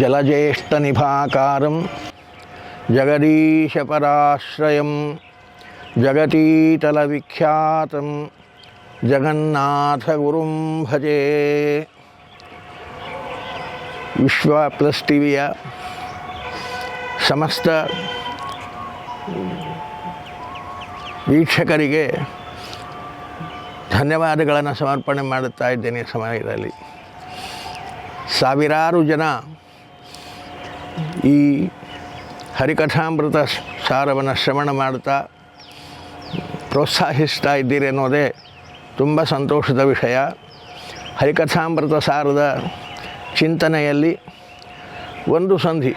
ಜಲಜ್ಯೇಷ್ಠನಿಭಾಕಾರಂ ಜಗದೀಶಪರಾಶ್ರಯಂ ಜಗತೀತಲವಿಖ್ಯಾತಂ ಜಗನ್ನಾಥಗುರುಂ ಭಜೆ ವಿಶ್ವ ಪ್ಲಸ್ ಟಿವಿಯ ಸಮಸ್ತ ವೀಕ್ಷಕರಿಗೆ ಧನ್ಯವಾದಗಳನ್ನು ಸಮರ್ಪಣೆ ಮಾಡುತ್ತಾ ಇದ್ದೇನೆ ಈ ಸಮಯದಲ್ಲಿ ಸಾವಿರಾರು ಜನ ಈ ಹರಿಕಥಾಮೃತ ಸಾರವನ್ನು ಶ್ರವಣ ಮಾಡ್ತಾ ಪ್ರೋತ್ಸಾಹಿಸ್ತಾ ಇದ್ದೀರಿ ಅನ್ನೋದೇ ತುಂಬ ಸಂತೋಷದ ವಿಷಯ. ಹರಿಕಥಾಮೃತ ಸಾರದ ಚಿಂತನೆಯಲ್ಲಿ ಒಂದು ಸಂಧಿ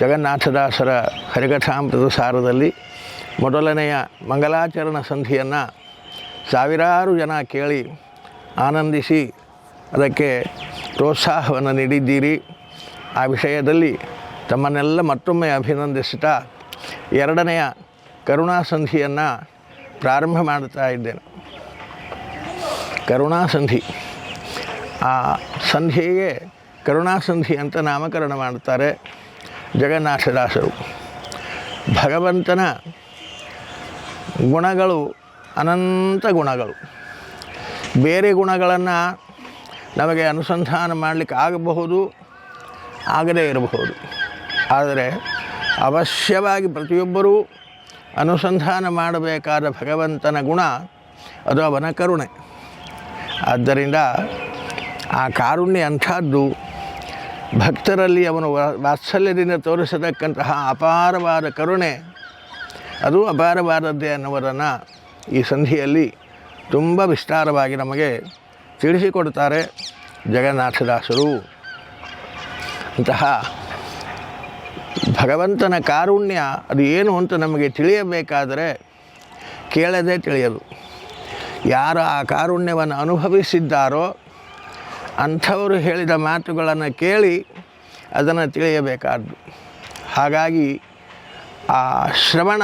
ಜಗನ್ನಾಥದಾಸರ ಹರಿಕಥಾಮೃತ ಸಾರದಲ್ಲಿ ಮೊದಲನೆಯ ಮಂಗಲಾಚರಣ ಸಂಧಿಯನ್ನು ಸಾವಿರಾರು ಜನ ಕೇಳಿ ಆನಂದಿಸಿ ಅದಕ್ಕೆ ಪ್ರೋತ್ಸಾಹವನ್ನು ನೀಡಿದ್ದೀರಿ. ಆ ವಿಷಯದಲ್ಲಿ ತಮ್ಮನ್ನೆಲ್ಲ ಮತ್ತೊಮ್ಮೆ ಅಭಿನಂದಿಸುತ್ತಾ ಎರಡನೆಯ ಕರುಣಾಸಂಧಿಯನ್ನು ಪ್ರಾರಂಭ ಮಾಡ್ತಾ ಇದ್ದೇನೆ. ಕರುಣಾಸಂಧಿ. ಆ ಸಂಧಿಗೆ ಕರುಣಾಸಂಧಿ ಅಂತ ನಾಮಕರಣ ಮಾಡುತ್ತಾರೆ ಜಗನ್ನಾಥದಾಸರು. ಭಗವಂತನ ಗುಣಗಳು ಅನಂತ ಗುಣಗಳು. ಬೇರೆ ಗುಣಗಳನ್ನು ನಮಗೆ ಅನುಸಂಧಾನ ಮಾಡಲಿಕ್ಕೆ ಆಗಬಹುದು ಆಗದೇ ಇರಬಹುದು. ಆದರೆ ಅವಶ್ಯವಾಗಿ ಪ್ರತಿಯೊಬ್ಬರೂ ಅನುಸಂಧಾನ ಮಾಡಬೇಕಾದ ಭಗವಂತನ ಗುಣ ಅದು ಅವನ ಕರುಣೆ. ಆದ್ದರಿಂದ ಆ ಕಾರುಣ್ಯ ಅಂಥದ್ದು ಭಕ್ತರಲ್ಲಿ ಅವನು ವಾತ್ಸಲ್ಯದಿಂದ ತೋರಿಸತಕ್ಕಂತಹ ಅಪಾರವಾದ ಕರುಣೆ. ಅದು ಅಪಾರವಾದದ್ದೇ ಅನ್ನುವುದನ್ನು ಈ ಸಂಧಿಯಲ್ಲಿ ತುಂಬ ವಿಸ್ತಾರವಾಗಿ ನಮಗೆ ತಿಳಿಸಿಕೊಡ್ತಾರೆ ಜಗನ್ನಾಥದಾಸರು. ಅಂತಹ ಭಗವಂತನ ಕಾರುಣ್ಯ ಅದು ಏನು ಅಂತ ನಮಗೆ ತಿಳಿಯಬೇಕಾದರೆ ಕೇಳದೆ ತಿಳಿಯದು. ಯಾರು ಆ ಕಾರುಣ್ಯವನ್ನು ಅನುಭವಿಸಿದ್ದಾರೋ ಅಂಥವರು ಹೇಳಿದ ಮಾತುಗಳನ್ನು ಕೇಳಿ ಅದನ್ನು ತಿಳಿಯಬೇಕಾದ್ದು. ಹಾಗಾಗಿ ಆ ಶ್ರವಣ,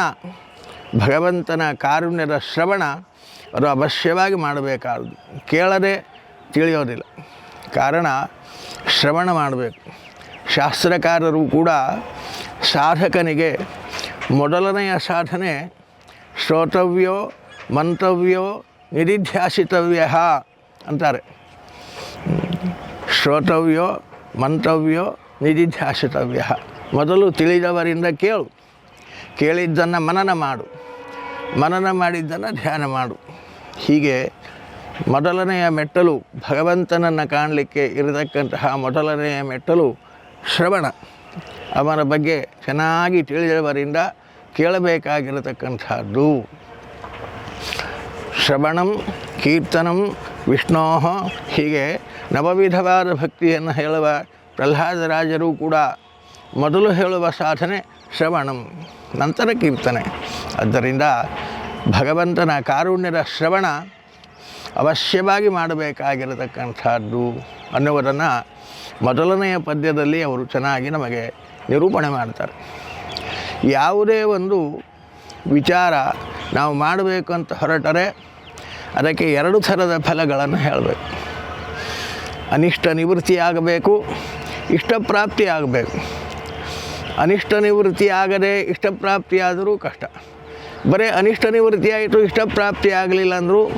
ಭಗವಂತನ ಕಾರುಣ್ಯದ ಶ್ರವಣ ಅದು ಅವಶ್ಯವಾಗಿ ಮಾಡಬೇಕಾದ್ದು. ಕೇಳದೆ ತಿಳಿಯೋದಿಲ್ಲ. ಕಾರಣ ಶ್ರವಣ ಮಾಡಬೇಕು. ಶಾಸ್ತ್ರಕಾರರು ಕೂಡ ಸಾಧಕನಿಗೆ ಮೊದಲನೆಯ ಸಾಧನೆ ಶ್ರೋತವ್ಯೋ ಮಂತವ್ಯೋ ನಿಧಿಧ್ಯಾಸಿತವ್ಯ ಅಂತಾರೆ. ಶ್ರೋತವ್ಯೋ ಮಂತವ್ಯೋ ನಿಧಿಧ್ಯಾಸಿತವ್ಯ. ಮೊದಲು ತಿಳಿದವರಿಂದ ಕೇಳು. ಕೇಳಿದ್ದನ್ನು ಮನನ ಮಾಡು. ಮನನ ಮಾಡಿದ್ದನ್ನು ಧ್ಯಾನ ಮಾಡು. ಹೀಗೆ ಮೊದಲನೆಯ ಮೆಟ್ಟಲು ಭಗವಂತನನ್ನು ಕಾಣಲಿಕ್ಕೆ ಇರತಕ್ಕಂತಹ ಮೊದಲನೆಯ ಮೆಟ್ಟಲು ಶ್ರವಣ. ಅವನ ಬಗ್ಗೆ ಚೆನ್ನಾಗಿ ತಿಳಿದವರಿಂದ ಕೇಳಬೇಕಾಗಿರತಕ್ಕಂಥದ್ದು. ಶ್ರವಣಂ, ಕೀರ್ತನಂ, ವಿಷ್ಣೋಹ, ಹೀಗೆ ನವವಿಧವಾದ ಭಕ್ತಿಯನ್ನು ಹೇಳುವ ಪ್ರಹ್ಲಾದರಾಜರು ಕೂಡ ಮೊದಲು ಹೇಳುವ ಸಾಧನೆ ಶ್ರವಣಂ, ನಂತರ ಕೀರ್ತನೆ. ಆದ್ದರಿಂದ ಭಗವಂತನ ಕಾರುಣ್ಯದ ಶ್ರವಣ ಅವಶ್ಯವಾಗಿ ಮಾಡಬೇಕಾಗಿರತಕ್ಕಂಥದ್ದು ಅನ್ನುವುದನ್ನು ಮೊದಲನೆಯ ಪದ್ಯದಲ್ಲಿ ಅವರು ಚೆನ್ನಾಗಿ ನಮಗೆ ನಿರೂಪಣೆ ಮಾಡ್ತಾರೆ. ಯಾವುದೇ ಒಂದು ವಿಚಾರ ನಾವು ಮಾಡಬೇಕು ಅಂತ ಹೊರಟರೆ ಅದಕ್ಕೆ ಎರಡು ಥರದ ಫಲಗಳನ್ನು ಹೇಳಬೇಕು. ಅನಿಷ್ಟ ನಿವೃತ್ತಿ ಆಗಬೇಕು ಇಷ್ಟಪ್ರಾಪ್ತಿ ಆಗಬೇಕು. ಅನಿಷ್ಟ ನಿವೃತ್ತಿ ಆಗದೆ ಇಷ್ಟಪ್ರಾಪ್ತಿಯಾದರೂ ಕಷ್ಟ. ಬರೇ ಅನಿಷ್ಟ ನಿವೃತ್ತಿ ಆಯಿತು ಇಷ್ಟಪ್ರಾಪ್ತಿ ಆಗಲಿಲ್ಲ ಅಂದರೂ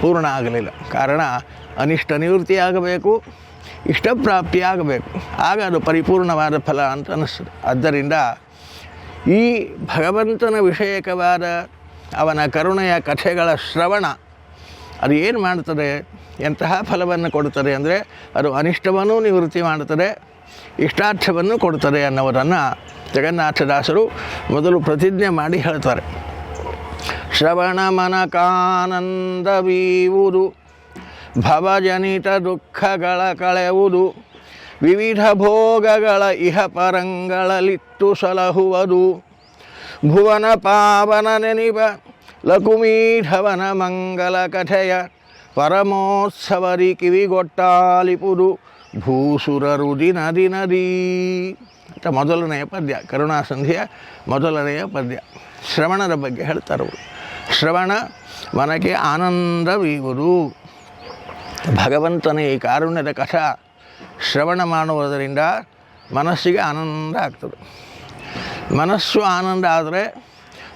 ಪೂರ್ಣ ಆಗಲಿಲ್ಲ. ಕಾರಣ ಅನಿಷ್ಟ ನಿವೃತ್ತಿ ಆಗಬೇಕು ಇಷ್ಟಪ್ರಾಪ್ತಿ ಆಗಬೇಕು ಆಗ ಅದು ಪರಿಪೂರ್ಣವಾದ ಫಲ ಅಂತ ಅನ್ನಿಸ್ತದೆ. ಆದ್ದರಿಂದ ಈ ಭಗವಂತನ ವಿಷಯಕವಾದ ಅವನ ಕರುಣೆಯ ಕಥೆಗಳ ಶ್ರವಣ, ಅದು ಏನು ಮಾಡ್ತದೆ ಎಂತಹ ಫಲವನ್ನು ಕೊಡುತ್ತದೆ ಅಂದರೆ, ಅದು ಅನಿಷ್ಟವನ್ನು ನಿವೃತ್ತಿ ಮಾಡುತ್ತದೆ, ಇಷ್ಟಾರ್ಥವನ್ನು ಕೊಡುತ್ತದೆ ಅನ್ನೋದನ್ನು ಜಗನ್ನಾಥದಾಸರು ಮೊದಲು ಪ್ರತಿಜ್ಞೆ ಮಾಡಿ ಹೇಳ್ತಾರೆ. ಶ್ರವಣ ಮನಕಾನಂದವೀವುದು ಭವಜನಿತ ದುಃಖಗಳ ಕಳೆವುದು, ವಿವಿಧ ಭೋಗಗಳ ಇಹ ಪರಂಗಳಲಿತ್ತು ಸಲಹುವುದು. ಭುವನ ಪಾವನ ನೆನಿವ ಲಕುಮೀಢವನ ಮಂಗಲ ಕಥೆಯ ಪರಮೋತ್ಸವರಿ ಕಿವಿಗೊಟ್ಟಾಲಿಪುದು ಭೂಸುರರು ದಿನ ದಿನದೀ ಅಂತ ಮೊದಲನೆಯ ಪದ್ಯ, ಕರುಣಾಸಂಧಿಯ ಮೊದಲನೆಯ ಪದ್ಯ. ಶ್ರವಣದ ಬಗ್ಗೆ ಹೇಳ್ತಾರವರು ಶ್ರವಣ ಮನಕ್ಕೆ ಆನಂದವೀವುದು ಭಗವಂತನ ಈ ಕಾರುಣ್ಯದ ಕಥ ಶ್ರವಣ ಮಾಡುವುದರಿಂದ ಮನಸ್ಸಿಗೆ ಆನಂದ ಆಗ್ತದೆ. ಮನಸ್ಸು ಆನಂದ ಆದರೆ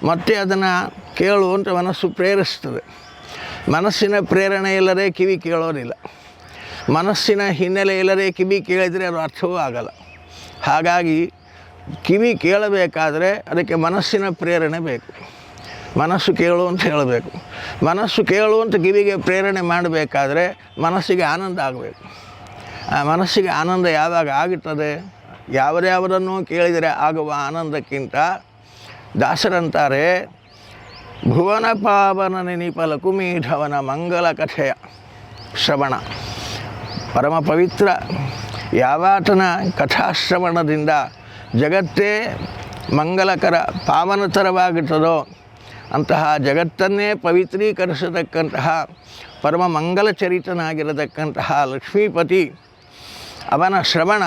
ಮತ್ತೆ ಅದನ್ನು ಕೇಳುವಂಥ ಮನಸ್ಸು ಪ್ರೇರಿಸ್ತದೆ. ಮನಸ್ಸಿನ ಪ್ರೇರಣೆ ಇಲ್ಲದೆ ಕಿವಿ ಕೇಳೋದಿಲ್ಲ. ಮನಸ್ಸಿನ ಹಿನ್ನೆಲೆ ಇಲ್ಲದೆ ಕಿವಿ ಕೇಳಿದರೆ ಅದು ಅರ್ಥವೂ ಆಗಲ್ಲ. ಹಾಗಾಗಿ ಕಿವಿ ಕೇಳಬೇಕಾದರೆ ಅದಕ್ಕೆ ಮನಸ್ಸಿನ ಪ್ರೇರಣೆ ಬೇಕು. ಮನಸ್ಸು ಕೇಳು ಅಂತ ಹೇಳಬೇಕು. ಮನಸ್ಸು ಕೇಳು ಅಂತ ಕಿವಿಗೆ ಪ್ರೇರಣೆ ಮಾಡಬೇಕಾದ್ರೆ ಮನಸ್ಸಿಗೆ ಆನಂದ ಆಗಬೇಕು. ಆ ಮನಸ್ಸಿಗೆ ಆನಂದ ಯಾವಾಗ ಆಗುತ್ತದೆ? ಯಾವುದ್ಯಾವುದನ್ನು ಕೇಳಿದರೆ ಆಗುವ ಆನಂದಕ್ಕಿಂತ ದಾಸರಂತಾರೆ ಭುವನ ಪಾವನ ನೆನಿಪಲ ಕುಮೀಢವನ ಮಂಗಲ ಕಥೆಯ ಶ್ರವಣ. ಪರಮ ಪವಿತ್ರ ಯಾವಾತನ ಕಥಾಶ್ರವಣದಿಂದ ಜಗತ್ತೇ ಮಂಗಲಕರ ಪಾವನತರವಾಗುತ್ತದೋ ಅಂತಹ ಜಗತ್ತನ್ನೇ ಪವಿತ್ರೀಕರಿಸತಕ್ಕಂತಹ ಪರಮ ಮಂಗಲಚರಿತನಾಗಿರತಕ್ಕಂತಹ ಲಕ್ಷ್ಮೀಪತಿ, ಅವನ ಶ್ರವಣ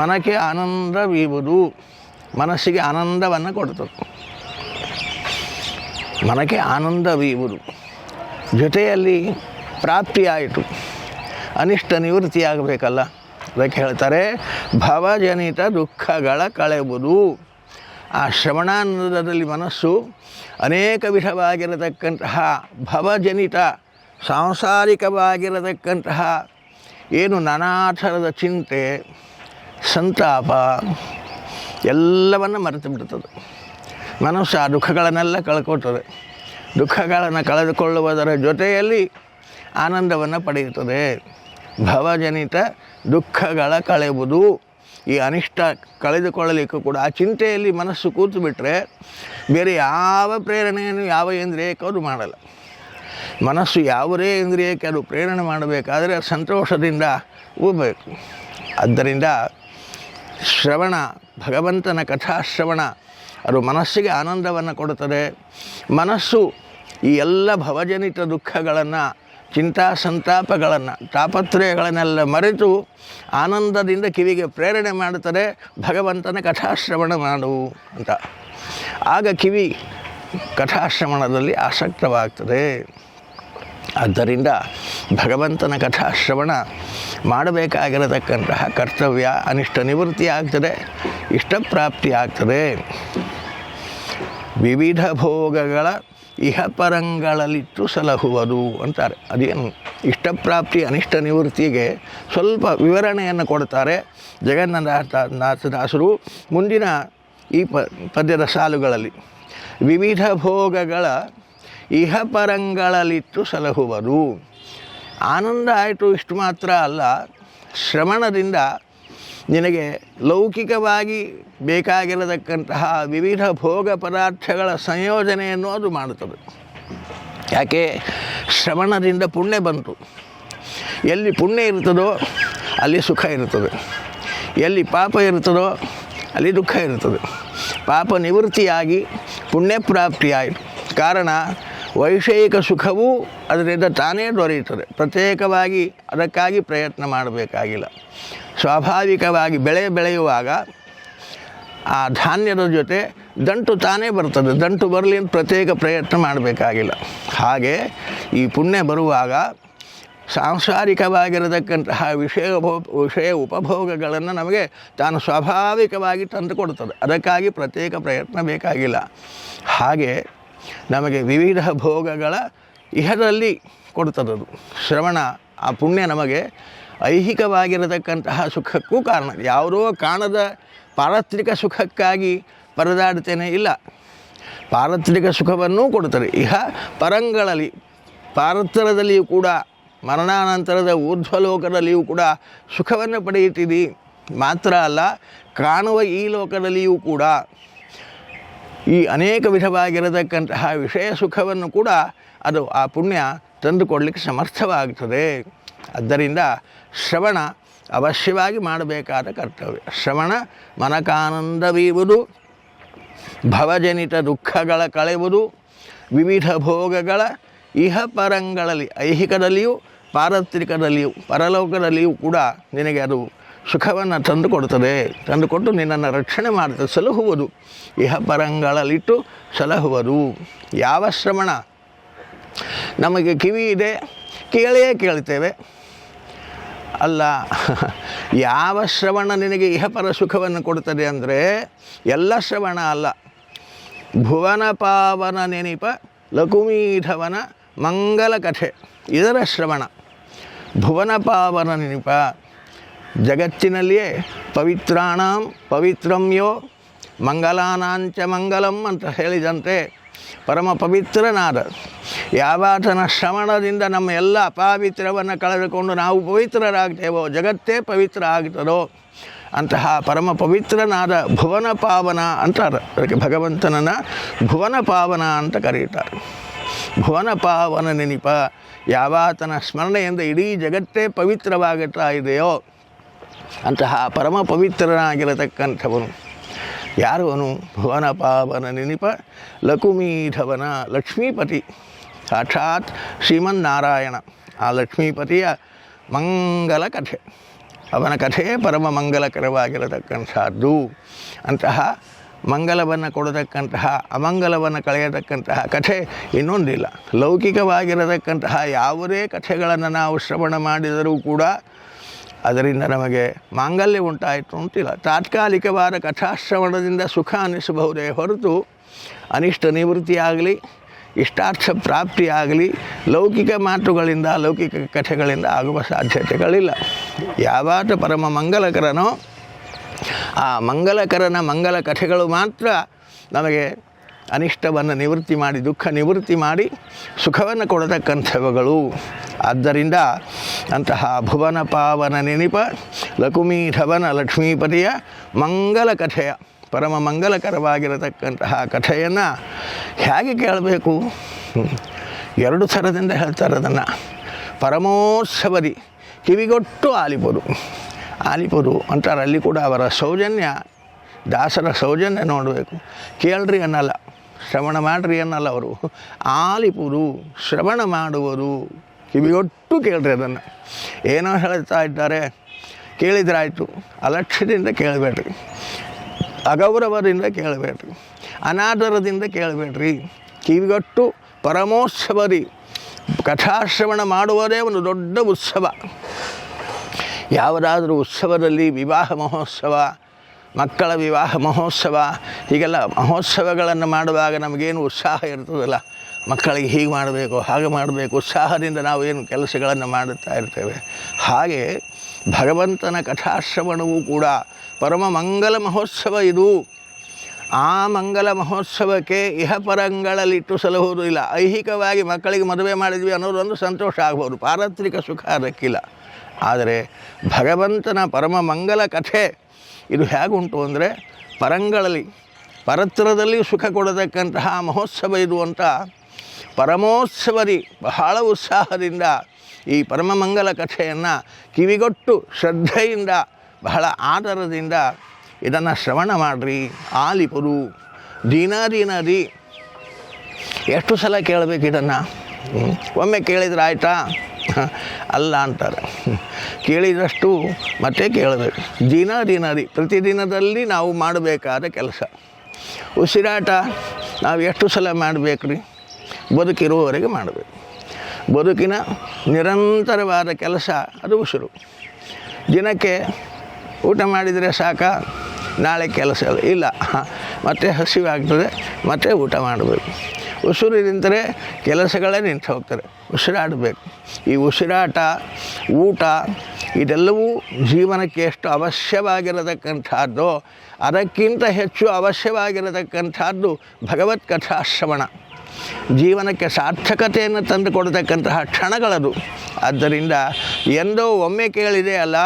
ಮನಕ್ಕೆ ಆನಂದವೀವುದು, ಮನಸ್ಸಿಗೆ ಆನಂದವನ್ನು ಕೊಡ್ತದೆ. ಮನಕ್ಕೆ ಆನಂದವೀವುದು. ಜೊತೆಯಲ್ಲಿ ಪ್ರಾಪ್ತಿಯಾಯಿತು. ಅನಿಷ್ಟ ನಿವೃತ್ತಿಯಾಗಬೇಕಲ್ಲ. ಅದಕ್ಕೆ ಹೇಳ್ತಾರೆ, ಭವಜನಿತ ದುಃಖಗಳ ಕಳೆಯುವುದು ಆ ಶ್ರವಣಾನಂದದಲ್ಲಿ ಮನಸ್ಸು ಅನೇಕ ವಿಧವಾಗಿರತಕ್ಕಂತಹ ಭವಜನಿತ, ಸಾಂಸಾರಿಕವಾಗಿರತಕ್ಕಂತಹ ಏನು ನಾನಾ ಥರದ ಚಿಂತೆ, ಸಂತಾಪ ಎಲ್ಲವನ್ನು ಮರೆತು ಬಿಡ್ತದೆ ಮನಸ್ಸು ಆ ದುಃಖಗಳನ್ನೆಲ್ಲ ಕಳ್ಕೊಳ್ತದೆ. ದುಃಖಗಳನ್ನು ಕಳೆದುಕೊಳ್ಳುವುದರ ಜೊತೆಯಲ್ಲಿ ಆನಂದವನ್ನು ಪಡೆಯುತ್ತದೆ. ಭವಜನಿತ ದುಃಖಗಳ ಕಳೆಯುವುದು ಈ ಅನಿಷ್ಟ ಕಳೆದುಕೊಳ್ಳಲಿಕ್ಕೂ ಕೂಡ ಆ ಚಿಂತೆಯಲ್ಲಿ ಮನಸ್ಸು ಕೂತು ಬಿಟ್ಟರೆ ಬೇರೆ ಯಾವ ಪ್ರೇರಣೆಯನ್ನು ಯಾವ ಇಂದ್ರಿಯಕ್ಕೆ ಅದು ಮಾಡಲ್ಲ. ಮನಸ್ಸು ಯಾವುದೇ ಇಂದ್ರಿಯಕ್ಕೆ ಅದು ಪ್ರೇರಣೆ ಮಾಡಬೇಕಾದರೆ ಸಂತೋಷದಿಂದ ಹೋಗಬೇಕು. ಆದ್ದರಿಂದ ಶ್ರವಣ, ಭಗವಂತನ ಕಥಾಶ್ರವಣ, ಅದು ಮನಸ್ಸಿಗೆ ಆನಂದವನ್ನು ಕೊಡುತ್ತದೆ. ಮನಸ್ಸು ಈ ಎಲ್ಲ ಭವಜನಿತ ದುಃಖಗಳನ್ನು ಚಿಂತಾ ಸಂತಾಪಗಳನ್ನು ತಾಪತ್ರಯಗಳನ್ನೆಲ್ಲ ಮರೆತು ಆನಂದದಿಂದ ಕಿವಿಗೆ ಪ್ರೇರಣೆ ಮಾಡುತ್ತದೆ, ಭಗವಂತನ ಕಥಾಶ್ರವಣ ಮಾಡು ಅಂತ. ಆಗ ಕಿವಿ ಕಥಾಶ್ರವಣದಲ್ಲಿ ಆಸಕ್ತವಾಗ್ತದೆ. ಆದ್ದರಿಂದ ಭಗವಂತನ ಕಥಾಶ್ರವಣ ಮಾಡಬೇಕಾಗಿರತಕ್ಕಂತಹ ಕರ್ತವ್ಯ, ಅನಿಷ್ಟ ನಿವೃತ್ತಿ ಆಗ್ತದೆ, ಇಷ್ಟಪ್ರಾಪ್ತಿ ಆಗ್ತದೆ. ವಿವಿಧ ಭೋಗಗಳ ಇಹಪರಂಗಳಲ್ಲಿಟ್ಟು ಸಲಹುವುದು ಅಂತಾರೆ. ಅದೇನು ಇಷ್ಟಪ್ರಾಪ್ತಿ ಅನಿಷ್ಟ ನಿವೃತ್ತಿಗೆ ಸ್ವಲ್ಪ ವಿವರಣೆಯನ್ನು ಕೊಡ್ತಾರೆ ಜಗನ್ನಾಥದಾಸರು ಮುಂದಿನ ಈ ಪ ಪದ್ಯದ ಸಾಲುಗಳಲ್ಲಿ. ವಿವಿಧ ಭೋಗಗಳ ಇಹಪರಂಗಳಲ್ಲಿಟ್ಟು ಸಲಹುವುದು. ಆನಂದ ಆಯಿತು ಇಷ್ಟು ಮಾತ್ರ ಅಲ್ಲ ಶ್ರವಣದಿಂದ ನಿನಗೆ ಲೌಕಿಕವಾಗಿ ಬೇಕಾಗಿರತಕ್ಕಂತಹ ವಿವಿಧ ಭೋಗ ಪದಾರ್ಥಗಳ ಸಂಯೋಜನೆಯನ್ನು ಅದು ಮಾಡುತ್ತದೆ. ಯಾಕೆ? ಶ್ರವಣದಿಂದ ಪುಣ್ಯ ಬಂತು. ಎಲ್ಲಿ ಪುಣ್ಯ ಇರ್ತದೋ ಅಲ್ಲಿ ಸುಖ ಇರುತ್ತದೆ ಎಲ್ಲಿ ಪಾಪ ಇರುತ್ತದೋ ಅಲ್ಲಿ ದುಃಖ ಇರುತ್ತದೆ ಪಾಪ ನಿವೃತ್ತಿಯಾಗಿ ಪುಣ್ಯ ಪ್ರಾಪ್ತಿಯಾಯಿತು ಕಾರಣ ವೈಷಯಿಕ ಸುಖವೂ ಅದರಿಂದ ತಾನೇ ದೊರೆಯುತ್ತದೆ. ಪ್ರತ್ಯೇಕವಾಗಿ ಅದಕ್ಕಾಗಿ ಪ್ರಯತ್ನ ಮಾಡಬೇಕಾಗಿಲ್ಲ. ಸ್ವಾಭಾವಿಕವಾಗಿ ಬೆಳೆ ಬೆಳೆಯುವಾಗ ಆ ಧಾನ್ಯದ ಜೊತೆ ದಂಟು ತಾನೇ ಬರ್ತದೆ ದಂಟು ಬರಲಿ ಅಂತ ಪ್ರತ್ಯೇಕ ಪ್ರಯತ್ನ ಮಾಡಬೇಕಾಗಿಲ್ಲ. ಹಾಗೆ ಈ ಪುಣ್ಯ ಬರುವಾಗ ಸಾಂಸಾರಿಕವಾಗಿರತಕ್ಕಂತಹ ವಿಷಯ ವಿಷಯ ಉಪಭೋಗಗಳನ್ನು ನಮಗೆ ತಾನು ಸ್ವಾಭಾವಿಕವಾಗಿ ತಂದು ಕೊಡ್ತದೆ ಅದಕ್ಕಾಗಿ ಪ್ರತ್ಯೇಕ ಪ್ರಯತ್ನ ಬೇಕಾಗಿಲ್ಲ. ಹಾಗೆ ನಮಗೆ ವಿವಿಧ ಭೋಗಗಳ ಇಹದಲ್ಲಿ ಕೊಡ್ತದದು ಶ್ರವಣ, ಆ ಪುಣ್ಯ ನಮಗೆ ಐಹಿಕವಾಗಿರತಕ್ಕಂತಹ ಸುಖಕ್ಕೂ ಕಾರಣ. ಯಾವುದೋ ಕಾಣದ ಪಾರತ್ರಿಕ ಸುಖಕ್ಕಾಗಿ ಪರದಾಡ್ತೇನೆ ಇಲ್ಲ. ಪಾರತ್ರಿಕ ಸುಖವನ್ನೂ ಕೊಡುತ್ತದೆ. ಇಹ ಪರಂಗಳಲ್ಲಿ, ಪಾರತ್ರದಲ್ಲಿಯೂ ಕೂಡ, ಮರಣಾನಂತರದ ಊರ್ಧ್ವಲೋಕದಲ್ಲಿಯೂ ಕೂಡ ಸುಖವನ್ನು ಪಡೆಯುತ್ತಿದ್ದೀ ಮಾತ್ರ ಅಲ್ಲ, ಕಾಣುವ ಈ ಲೋಕದಲ್ಲಿಯೂ ಕೂಡ ಈ ಅನೇಕ ವಿಧವಾಗಿರತಕ್ಕಂತಹ ವಿಷಯ ಸುಖವನ್ನು ಕೂಡ ಅದು ಆ ಪುಣ್ಯ ತಂದುಕೊಡಲಿಕ್ಕೆ ಸಮರ್ಥವಾಗುತ್ತದೆ ಆದ್ದರಿಂದ ಶ್ರವಣ ಅವಶ್ಯವಾಗಿ ಮಾಡಬೇಕಾದ ಕರ್ತವ್ಯ. ಶ್ರವಣ ಮನಕಾನಂದವೀವುದು, ಭವಜನಿತ ದುಃಖಗಳ ಕಳೆಯುವುದು ವಿವಿಧ ಭೋಗಗಳ ಇಹ ಪರಂಗಳಲ್ಲಿ ಐಹಿಕದಲ್ಲಿಯೂ, ಪಾರತ್ರಿಕದಲ್ಲಿಯೂ, ಪರಲೋಕದಲ್ಲಿಯೂ ಕೂಡ ನಿನಗೆ ಅದು ಸುಖವನ್ನು ತಂದುಕೊಡ್ತದೆ ತಂದುಕೊಟ್ಟು ನಿನ್ನನ್ನು ರಕ್ಷಣೆ ಮಾಡ್ತದೆ ಸಲಹುವುದು. ಇಹ ಪರಂಗಳಲ್ಲಿಟ್ಟು ಸಲಹುವುದು ಯಾವ ಶ್ರವಣ ನಮಗೆ ಕಿವಿ ಇದೆ ಕೇಳೇ ಕೇಳ್ತೇವೆ ಅಲ್ಲ, ಯಾವ ಶ್ರವಣ ನಿನಗೆ ಇಹಪರ ಸುಖವನ್ನು ಕೊಡುತ್ತದೆ ಅಂದರೆ, ಎಲ್ಲ ಶ್ರವಣ ಅಲ್ಲ. ಭುವನ ಪಾವನ ನೆನಪ ಲಕುಮೀಧವನ ಮಂಗಲ ಕಥೆ ಇದರ ಶ್ರವಣ. ಭುವನ ಪಾವನ ನೆನಿಪ ಜಗತ್ತಿನಲ್ಲಿಯೇ ಪವಿತ್ರಾಣಾಂ ಪವಿತ್ರಮ್ಯೋ ಮಂಗಲಾನಾಂಚ ಮಂಗಲಂ ಅಂತ ಹೇಳಿದಂತೆ ಪರಮ ಪವಿತ್ರನಾದ ಯಾವಾತನ ಶ್ರವಣದಿಂದ ನಮ್ಮ ಎಲ್ಲ ಅಪಾವಿತ್ರವನ್ನು ಕಳೆದುಕೊಂಡು ನಾವು ಪವಿತ್ರರಾಗ್ತೇವೋ, ಜಗತ್ತೇ ಪವಿತ್ರ ಆಗ್ತದೋ ಅಂತಹ ಪರಮ ಪವಿತ್ರನಾದ ಭುವನ ಪಾವನ ಅಂತಾರೆ ಅದಕ್ಕೆ ಭಗವಂತನನ್ನು ಭುವನ ಪಾವನ ಅಂತ ಕರೆಯುತ್ತಾರೆ. ಭುವನ ಪಾವನ ನೆನಪ ಯಾವಾತನ ಸ್ಮರಣೆಯಿಂದ ಇಡೀ ಜಗತ್ತೇ ಪವಿತ್ರವಾಗುತ್ತಾ ಇದೆಯೋ ಅಂತಹ ಪರಮ ಪವಿತ್ರನಾಗಿರತಕ್ಕಂಥವನು. ಯಾರು ಅವನು? ಭುವನ ಪಾವನ ನೆನಪ, ಲಕುಮೀಧವನ ಲಕ್ಷ್ಮೀಪತಿ. ಸಾಕ್ಷಾತ್ ಶ್ರೀಮನ್ನಾರಾಯಣ, ಆ ಲಕ್ಷ್ಮೀಪತಿಯ ಮಂಗಲ ಕಥೆ. ಅವನ ಕಥೆಯೇ ಪರಮ ಮಂಗಲಕರವಾಗಿರತಕ್ಕಂಥದ್ದು. ಅಂತಹ ಮಂಗಲವನ್ನು ಕೊಡತಕ್ಕಂತಹ, ಅಮಂಗಲವನ್ನು ಕಳೆಯತಕ್ಕಂತಹ ಕಥೆ ಇನ್ನೊಂದಿಲ್ಲ. ಲೌಕಿಕವಾಗಿರತಕ್ಕಂತಹ ಯಾವುದೇ ಕಥೆಗಳನ್ನು ನಾವು ಶ್ರವಣ ಮಾಡಿದರೂ ಕೂಡ ಅದರಿಂದ ನಮಗೆ ಮಾಂಗಲ್ಯ ಉಂಟಾಯಿತು ಅಂತಿಲ್ಲ. ತಾತ್ಕಾಲಿಕವಾದ ಕಥಾಶ್ರವಣದಿಂದ ಸುಖ ಅನ್ನಿಸಬಹುದೇ ಹೊರತು ಅನಿಷ್ಟ ನಿವೃತ್ತಿಯಾಗಲಿ, ಇಷ್ಟಾರ್ಥ ಪ್ರಾಪ್ತಿಯಾಗಲಿ, ಲೌಕಿಕ ಮಾತುಗಳಿಂದ, ಲೌಕಿಕ ಕಥೆಗಳಿಂದ ಆಗುವ ಸಾಧ್ಯತೆಗಳಿಲ್ಲ. ಯಾವಾತ ಪರಮ ಮಂಗಲಕರನೋ, ಆ ಮಂಗಲಕರನ ಮಂಗಲ ಕಥೆಗಳು ಮಾತ್ರ ನಮಗೆ ಅನಿಷ್ಟವನ್ನು ನಿವೃತ್ತಿ ಮಾಡಿ, ದುಃಖ ನಿವೃತ್ತಿ ಮಾಡಿ ಸುಖವನ್ನು ಕೊಡತಕ್ಕಂಥವುಗಳು ಆದ್ದರಿಂದ ಅಂತಹ ಭುವನ ಪಾವನ ನೆನಿಪ ಲಕುಮೀಧವನ ಲಕ್ಷ್ಮೀಪತಿಯ ಮಂಗಲ ಕಥೆಯ, ಪರಮ ಮಂಗಲಕರವಾಗಿರತಕ್ಕಂತಹ ಕಥೆಯನ್ನು ಹೇಗೆ ಕೇಳಬೇಕು? ಎರಡು ಥರದಿಂದ ಹೇಳ್ತಾರೆ ಅದನ್ನು. ಪರಮೋತ್ಸವದಿ, ಕಿವಿಗೊಟ್ಟು ಆಲಿಪುರು. ಆಲಿಪುರು ಅಂತಾರೆ, ಅಲ್ಲಿ ಕೂಡ ಅವರ ಸೌಜನ್ಯ, ದಾಸರ ಸೌಜನ್ಯ ನೋಡಬೇಕು. ಕೇಳ್ರಿ ಅನ್ನಲ್ಲ. ಶ್ರವಣ ಮಾಡ್ರಿ ಅನ್ನಲ್ಲ ಅವರು. ಆಲಿಪುರು ಶ್ರವಣ ಮಾಡುವರು. ಕಿವಿಗೊಟ್ಟು ಕೇಳ್ರಿ ಅದನ್ನು. ಏನೋ ಹೇಳ್ತಾ ಇದ್ದಾರೆ. ಕೇಳಿದ್ರಾಯಿತು. ಅಲಕ್ಷ್ಯದಿಂದ ಕೇಳಬೇಡ್ರಿ. ಅಗೌರವದಿಂದ ಕೇಳಬೇಡ್ರಿ. ಅನಾದರದಿಂದ ಕೇಳಬೇಡ್ರಿ. ಕಿವಿಗೊಟ್ಟು ಪರಮೋತ್ಸವರಿ. ಕಥಾಶ್ರವಣ ಮಾಡುವುದೇ ಒಂದು ದೊಡ್ಡ ಉತ್ಸವ. ಯಾವುದಾದ್ರೂ ಉತ್ಸವದಲ್ಲಿ ವಿವಾಹ ಮಹೋತ್ಸವ ಮಕ್ಕಳ ವಿವಾಹ, ಮಹೋತ್ಸವ, ಹೀಗೆಲ್ಲ ಮಹೋತ್ಸವಗಳನ್ನು ಮಾಡುವಾಗ ನಮಗೇನು ಉತ್ಸಾಹ ಇರ್ತದಲ್ಲ? ಮಕ್ಕಳಿಗೆ ಹೀಗೆ ಮಾಡಬೇಕು, ಹಾಗೆ ಮಾಡಬೇಕು, ಉತ್ಸಾಹದಿಂದ ನಾವು ಏನು ಕೆಲಸಗಳನ್ನು ಮಾಡುತ್ತಾ ಇರ್ತೇವೆ. ಹಾಗೆ ಭಗವಂತನ ಕಥಾಶ್ರವಣವೂ ಕೂಡ ಪರಮ ಮಂಗಲ ಮಹೋತ್ಸವ ಇದು. ಆ ಮಂಗಲ ಮಹೋತ್ಸವಕ್ಕೆ ಇಹಪರಂಗಳಲ್ಲಿಟ್ಟು ಸಲಹುವುದು ಇಲ್ಲ. ಐಹಿಕವಾಗಿ ಮಕ್ಕಳಿಗೆ ಮದುವೆ ಮಾಡಿದ್ವಿ ಅನ್ನೋದೊಂದು ಸಂತೋಷ ಆಗ್ಬೋದು. ಪಾರತ್ರಿಕ ಸುಖ ಅದಕ್ಕಿಲ್ಲ. ಆದರೆ ಭಗವಂತನ ಪರಮ ಮಂಗಲ ಕಥೆ ಇದು ಹೇಗುಂಟು ಅಂದರೆ ಪರಂಗಳಲ್ಲಿ ಪರತ್ರದಲ್ಲಿ ಸುಖ ಕೊಡತಕ್ಕಂತಹ ಮಹೋತ್ಸವ ಇದು ಅಂತ ಪರಮೋತ್ಸವದಿ ಬಹಳ ಉತ್ಸಾಹದಿಂದ ಈ ಪರಮಮಂಗಲ ಕಥೆಯನ್ನು ಕಿವಿಗೊಟ್ಟು ಶ್ರದ್ಧೆಯಿಂದ, ಬಹಳ ಆದರದಿಂದ ಇದನ್ನು ಶ್ರವಣ ಮಾಡಿರಿ ಆಲಿಪುರು ದಿ ಎಷ್ಟು ಸಲ ಕೇಳಬೇಕು ಇದನ್ನು. ಒಮ್ಮೆ ಕೇಳಿದ್ರೆ ಆಯಿತಾ? ಅಲ್ಲ ಅಂತಾರೆ. ಕೇಳಿದಷ್ಟು ಮತ್ತೆ ಕೇಳಬೇಕು ದಿನ ದಿನದಿ, ಪ್ರತಿದಿನದಲ್ಲಿ ನಾವು ಮಾಡಬೇಕಾದ ಕೆಲಸ. ಉಸಿರಾಟ, ನಾವು ಎಷ್ಟು ಸಲ ಮಾಡಬೇಕ್ರಿ? ಬದುಕಿರುವವರೆಗೆ ಮಾಡಬೇಕು. ಬದುಕಿನ ನಿರಂತರವಾದ ಕೆಲಸ, ಅದು ಉಸಿರು. ದಿನಕ್ಕೆ ಊಟ ಮಾಡಿದರೆ ಸಾಕ? ನಾಳೆ ಕೆಲಸ ಇಲ್ಲ. ಮತ್ತೆ ಹಸಿವಾಗ್ತದೆ, ಮತ್ತೆ ಊಟ ಮಾಡಬೇಕು. ಉಸಿರು ನಿಂತರೆ ಕೆಲಸಗಳೇ ನಿಂತು ಹೋಗ್ತಾರೆ ಉಸಿರಾಡಬೇಕು. ಈ ಉಸಿರಾಟ, ಊಟ ಇದೆಲ್ಲವೂ ಜೀವನಕ್ಕೆ ಎಷ್ಟು ಅವಶ್ಯವಾಗಿರತಕ್ಕಂಥದ್ದು, ಅದಕ್ಕಿಂತ ಹೆಚ್ಚು ಅವಶ್ಯವಾಗಿರತಕ್ಕಂಥದ್ದು ಭಗವತ್ ಕಥಾಶ್ರವಣ ಜೀವನಕ್ಕೆ ಸಾರ್ಥಕತೆಯನ್ನು ತಂದು ಕೊಡತಕ್ಕಂತಹ ಕ್ಷಣಗಳದು. ಆದ್ದರಿಂದ ಎಂದೋ ಒಮ್ಮೆ ಕೇಳಿದೆ ಅಲ್ಲ,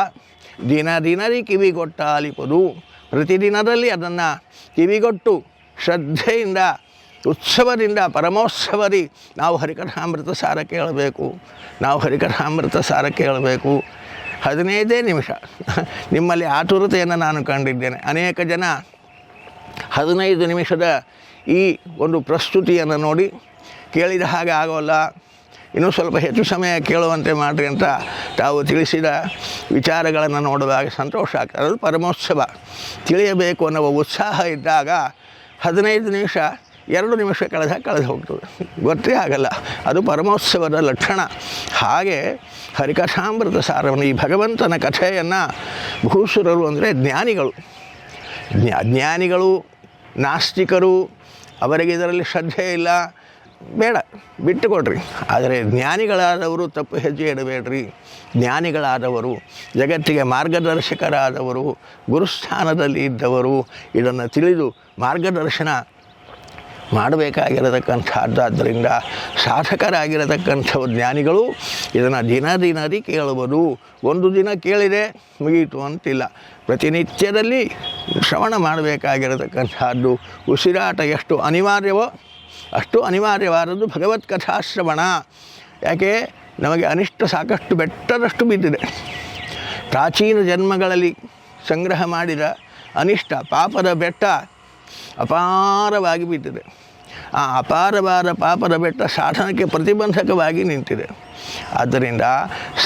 ದಿನ ದಿನರಿ ಕಿವಿಗೊಟ್ಟ ಅಲಿಪದು ಪ್ರತಿದಿನದಲ್ಲಿ ಅದನ್ನು ಕಿವಿಗೊಟ್ಟು ಶ್ರದ್ಧೆಯಿಂದ ಉತ್ಸವದಿಂದ, ಪರಮೋತ್ಸವದಿ. ನಾವು ಹರಿಕಥಾಮೃತ ಸಾರ ಕೇಳಬೇಕು. ನಾವು ಹರಿಕಥಾಮೃತ ಸಾರ ಕೇಳಬೇಕು. ಹದಿನೈದೇ ನಿಮಿಷ. ನಿಮ್ಮಲ್ಲಿ ಆತುರತೆಯನ್ನು ನಾನು ಕಂಡಿದ್ದೇನೆ. ಅನೇಕ ಜನ ಹದಿನೈದು ನಿಮಿಷದ ಈ ಒಂದು ಪ್ರಸ್ತುತಿಯನ್ನು ನೋಡಿ ಕೇಳಿದ ಹಾಗೆ ಆಗೋಲ್ಲ. ಇನ್ನೂ ಸ್ವಲ್ಪ ಹೆಚ್ಚು ಸಮಯ ಕೇಳುವಂತೆ ಮಾಡಿರಿ ಅಂತ ತಾವು ತಿಳಿಸಿದ ವಿಚಾರಗಳನ್ನು ನೋಡುವಾಗ ಸಂತೋಷ ಆಗ್ತದೆ. ಅದು ಪರಮೋತ್ಸವ. ತಿಳಿಯಬೇಕು ಅನ್ನುವ ಉತ್ಸಾಹ ಇದ್ದಾಗ ಹದಿನೈದು ನಿಮಿಷ ಎರಡು ನಿಮಿಷ ಕಳೆದ ಕಳೆದು ಹೋಗ್ತದೆ ಗೊತ್ತೇ ಆಗಲ್ಲ. ಅದು ಪರಮೋತ್ಸವದ ಲಕ್ಷಣ. ಹಾಗೆ ಹರಿಕಥಾಮೃತ ಸಾರವನ್ನು ಈ ಭಗವಂತನ ಕಥೆಯನ್ನು ಭೂಸುರರು ಅಂದರೆ ಜ್ಞಾನಿಗಳು. ಜ್ಞಾ, ಜ್ಞಾನಿಗಳು, ನಾಸ್ತಿಕರು, ಅವರಿಗೆ ಇದರಲ್ಲಿ ಶ್ರದ್ಧೆ ಇಲ್ಲ. ಬೇಡ, ಬಿಟ್ಟುಕೊಡ್ರಿ. ಆದರೆ ಜ್ಞಾನಿಗಳಾದವರು ತಪ್ಪು ಹೆಜ್ಜೆ ಇಡಬೇಡ್ರಿ. ಜ್ಞಾನಿಗಳಾದವರು, ಜಗತ್ತಿಗೆ ಮಾರ್ಗದರ್ಶಕರಾದವರು, ಗುರುಸ್ಥಾನದಲ್ಲಿ ಇದ್ದವರು, ಇದನ್ನು ತಿಳಿದು ಮಾರ್ಗದರ್ಶನ ಮಾಡಬೇಕಾಗಿರತಕ್ಕಂಥದ್ದಾದ್ದರಿಂದ ಸಾಧಕರಾಗಿರತಕ್ಕಂಥ ಜ್ಞಾನಿಗಳು. ಇದನ್ನು ದಿನ ದಿನದಿ ಕೇಳುವುದು. ಒಂದು ದಿನ ಕೇಳಿದೆ, ಮುಗೀತು ಅಂತಿಲ್ಲ. ಪ್ರತಿನಿತ್ಯದಲ್ಲಿ ಶ್ರವಣ ಮಾಡಬೇಕಾಗಿರತಕ್ಕಂಥದ್ದು. ಉಸಿರಾಟ ಎಷ್ಟು ಅನಿವಾರ್ಯವೋ, ಅಷ್ಟು ಅನಿವಾರ್ಯವಾದದ್ದು ಭಗವತ್ ಕಥಾಶ್ರವಣ ಯಾಕೆ? ನಮಗೆ ಅನಿಷ್ಟ ಸಾಕಷ್ಟು ಬೆಟ್ಟದಷ್ಟು ಬಿದ್ದಿದೆ. ಪ್ರಾಚೀನ ಜನ್ಮಗಳಲ್ಲಿ ಸಂಗ್ರಹ ಮಾಡಿದ ಅನಿಷ್ಟ, ಪಾಪದ ಬೆಟ್ಟ ಅಪಾರವಾಗಿ ಬಿದ್ದಿದೆ ಆ ಅಪಾರವಾದ ಪಾಪದ ಬೆಟ್ಟ ಸಾಧನಕ್ಕೆ ಪ್ರತಿಬಂಧಕವಾಗಿ ನಿಂತಿದೆ. ಆದ್ದರಿಂದ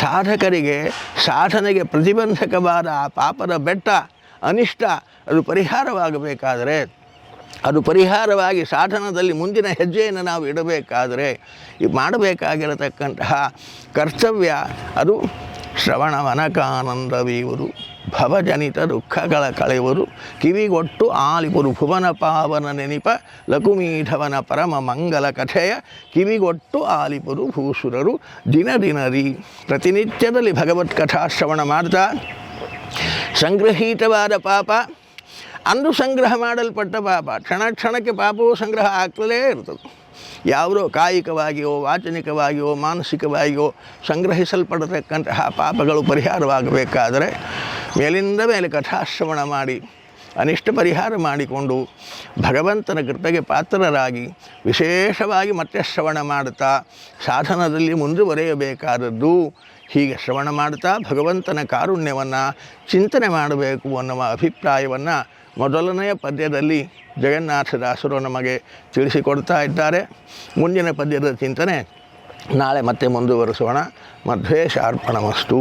ಸಾಧಕರಿಗೆ ಸಾಧನೆಗೆ ಪ್ರತಿಬಂಧಕವಾದ ಆ ಪಾಪದ ಬೆಟ್ಟ, ಅನಿಷ್ಟ, ಅದು ಪರಿಹಾರವಾಗಬೇಕಾದರೆ, ಅದು ಪರಿಹಾರವಾಗಿ ಸಾಧನದಲ್ಲಿ ಮುಂದಿನ ಹೆಜ್ಜೆಯನ್ನು ನಾವು ಇಡಬೇಕಾದರೆ ಮಾಡಬೇಕಾಗಿರತಕ್ಕಂತಹ ಕರ್ತವ್ಯ ಅದು ಶ್ರವಣವನಕಾನಂದವೀವರು ಭವಜನಿತ ದುಃಖಗಳ ಕಳೆವರು ಕಿವಿಗೊಟ್ಟು ಆಲಿಪುರು ಭುವನ ಪಾವನ ನೆನಿಪ ಲಘುಮೀಠವನ ಪರಮ ಮಂಗಲ ಕಥೆಯ ಕಿವಿಗೊಟ್ಟು ಆಲಿಪುರು ಭೂಸುರರು ದಿನ ದಿನರಿ. ಪ್ರತಿನಿತ್ಯದಲ್ಲಿ ಭಗವತ್ ಕಥಾಶ್ರವಣ ಮಾಡ್ತಾ ಸಂಗ್ರಹೀತವಾದ ಪಾಪ, ಅಂದು ಸಂಗ್ರಹ ಮಾಡಲ್ಪಟ್ಟ ಪಾಪ, ಕ್ಷಣ ಕ್ಷಣಕ್ಕೆ ಪಾಪವು ಸಂಗ್ರಹ ಆಗ್ತಲೇ ಇರ್ತದೆ ಯಾವುದೋ ಕಾಯಿಕವಾಗಿಯೋ, ವಾಚನಿಕವಾಗಿಯೋ, ಮಾನಸಿಕವಾಗಿಯೋ ಸಂಗ್ರಹಿಸಲ್ಪಡತಕ್ಕಂತಹ ಪಾಪಗಳು ಪರಿಹಾರವಾಗಬೇಕಾದರೆ ಮೇಲಿಂದ ಮೇಲೆ ಕಥಾಶ್ರವಣ ಮಾಡಿ, ಅನಿಷ್ಟ ಪರಿಹಾರ ಮಾಡಿಕೊಂಡು ಭಗವಂತನ ಕೃಪೆಗೆ ಪಾತ್ರರಾಗಿ ವಿಶೇಷವಾಗಿ ಮತ್ತೆ ಶ್ರವಣ ಮಾಡುತ್ತಾ ಸಾಧನದಲ್ಲಿ ಮುಂದುವರೆಯಬೇಕಾದದ್ದು. ಹೀಗೆ ಶ್ರವಣ ಮಾಡ್ತಾ ಭಗವಂತನ ಕಾರುಣ್ಯವನ್ನು ಚಿಂತನೆ ಮಾಡಬೇಕು ಅನ್ನುವ ಅಭಿಪ್ರಾಯವನ್ನು ಮೊದಲನೆಯ ಪದ್ಯದಲ್ಲಿ ಜಗನ್ನಾಥದಾಸರು ನಮಗೆ ತಿಳಿಸಿಕೊಡ್ತಾ ಇದ್ದಾರೆ. ಮುಂದಿನ ಪದ್ಯದ ಚಿಂತನೆ ನಾಳೆ ಮತ್ತೆ ಮುಂದುವರಿಸೋಣ. ಮಧ್ವೇಶಾರ್ಪಣಮಸ್ತು